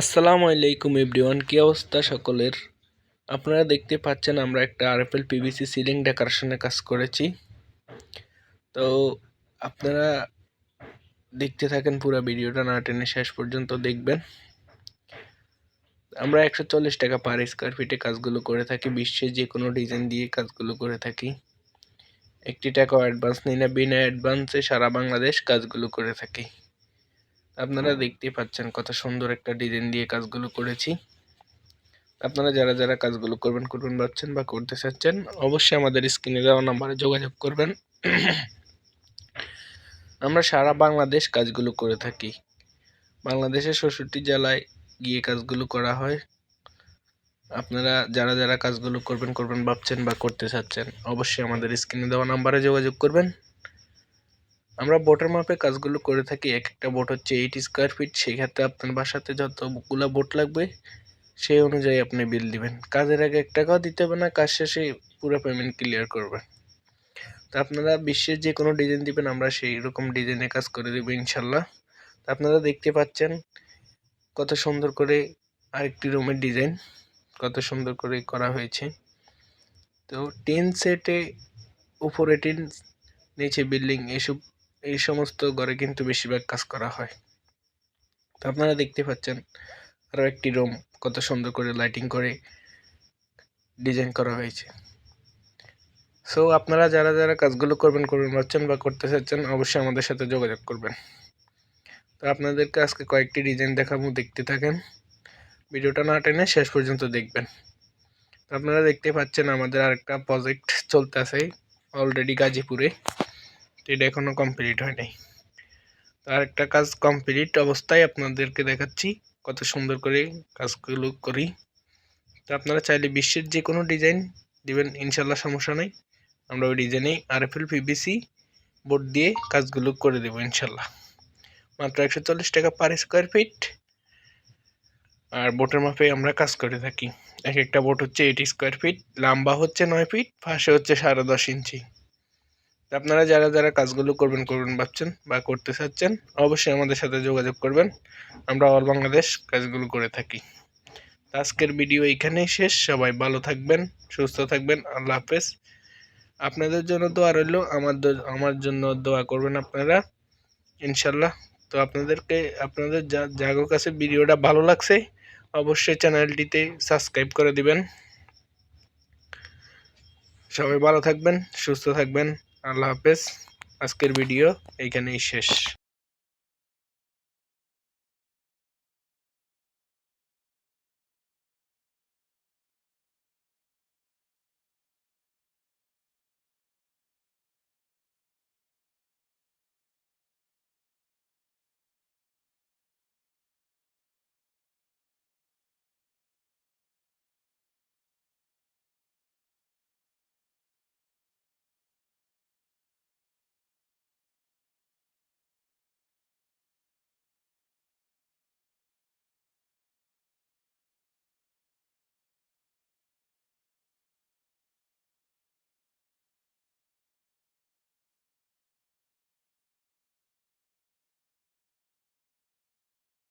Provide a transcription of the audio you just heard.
আসসালামু আলাইকুম এভরিওয়ান, কী অবস্থা সকলের? আপনারা দেখতে পাচ্ছেন আমরা একটা আরএফএল পিভিসি সিলিং ডেকোরেশনে কাজ করেছি। তো আপনারা দেখতে থাকেন পুরো ভিডিওটা, না টেনে শেষ পর্যন্ত দেখবেন। আমরা একশো চল্লিশ টাকা পার স্কোয়ার ফিটে কাজগুলো করে থাকি বিশ্বে যে কোনো ডিজাইন দিয়ে কাজগুলো করে থাকি। একটি টাকাও অ্যাডভান্স নিই না, বিনা অ্যাডভান্সে সারা বাংলাদেশ কাজগুলো করে থাকি। আপনারা দেখতেই পাচ্ছেন কত সুন্দর একটা ডিজাইন দিয়ে কাজগুলো করেছি। আপনারা যারা যারা কাজগুলো করবেন করবেন ভাবছেন বা করতে চাচ্ছেন অবশ্যই আমাদের স্ক্রিনে দেওয়া নাম্বারে যোগাযোগ করবেন। আমরা সারা বাংলাদেশ কাজগুলো করে থাকি। বাংলাদেশের ষষ্ঠটি জেলায় গিয়ে কাজগুলো করা হয়। আপনারা যারা যারা কাজগুলো করবেন করবেন ভাবছেন বা করতে চাচ্ছেন অবশ্যই আমাদের স্ক্রিনে দেওয়া নাম্বারে যোগাযোগ করবেন। আমরা বোটের মাপে কাজগুলো করে থাকি এক একটা বোট হচ্ছে এইট স্কোয়ার ফিট সেই ক্ষেত্রে আপনার বাসাতে যতগুলো বোট লাগবে, সেই অনুযায়ী আপনি বিল দিবেন। কাজের আগে এক টাকাও দিতে হবে না, কাজ শেষে পুরো পেমেন্ট ক্লিয়ার করবেন। তো আপনারা বিশ্বের যে কোনো ডিজাইন দিবেন, আমরা সেই রকম ডিজাইনে কাজ করে দেবো ইনশাল্লাহ। তো আপনারা দেখতে পাচ্ছেন কত সুন্দর করে আরেকটি রুমের ডিজাইন কত সুন্দর করে করা হয়েছে। তো টিন সেটে, উপরে টিন, নিচে বিল্ডিং এসব এই সমস্ত ঘরে কিন্তু বেশিরভাগ কাজ করা হয়। তো আপনারা দেখতে পাচ্ছেন আরও একটি রুম কত সুন্দর করে লাইটিং করে ডিজাইন করা হয়েছে। সো আপনারা যারা যারা কাজগুলো করবেন করবেন পাচ্ছেন বা করতে চাচ্ছেন, অবশ্যই আমাদের সাথে যোগাযোগ করবেন। তো আপনাদেরকে আজকে কয়েকটি ডিজাইন দেখাবো, দেখতে থাকেন। ভিডিওটা না টেনে শেষ পর্যন্ত দেখবেন। আপনারা দেখতে পাচ্ছেন আমাদের আরেকটা প্রজেক্ট চলতে আছে অলরেডি গাজীপুরে। এটা এখনও কমপ্লিট হয় নাই তো আরেকটা কাজ কমপ্লিট অবস্থায় আপনাদেরকে দেখাচ্ছি, কত সুন্দর করে কাজগুলো করি। তো আপনারা চাইলে বিশ্বের যে কোনো ডিজাইন দিবেন ইনশাল্লাহ সমস্যা নেই। আমরা ওই ডিজাইনেই আরএফএল পিবিসি বোর্ড দিয়ে কাজগুলো করে দেবো ইনশাল্লাহ মাত্র একশো চল্লিশ টাকা পার স্কোয়ার ফিট আর বোটের মাপে আমরা কাজ করে থাকি। এক একটা বোট হচ্ছে এইট স্কোয়ার ফিট লম্বা হচ্ছে নয় ফিট ফাঁসে হচ্ছে সাড়ে দশ ইঞ্চি। আপনারা যারা যারা কাজগুলো করবেন করবেন ভাবছেন বা করতে চাচ্ছেন, অবশ্যই আমাদের সাথে যোগাযোগ করবেন। আমরা অল বাংলাদেশ কাজগুলো করে থাকি। আজকের ভিডিও এইখানেই শেষ। সবাই ভালো থাকবেন, সুস্থ থাকবেন। আল্লাহ হাফেজ। আপনাদের জন্য দোয়া রইল। আমার আমার জন্য দোয়া করবেন আপনারা। ইনশাল্লাহ তো আপনাদেরকে, আপনাদের যা, জাগো কাছে ভিডিওটা ভালো লাগছে, অবশ্যই চ্যানেলটিতে সাবস্ক্রাইব করে দিবেন। সবাই ভালো থাকবেন, সুস্থ থাকবেন। আল্লাহ হাফেজ আজকের ভিডিও এইখানেই শেষ।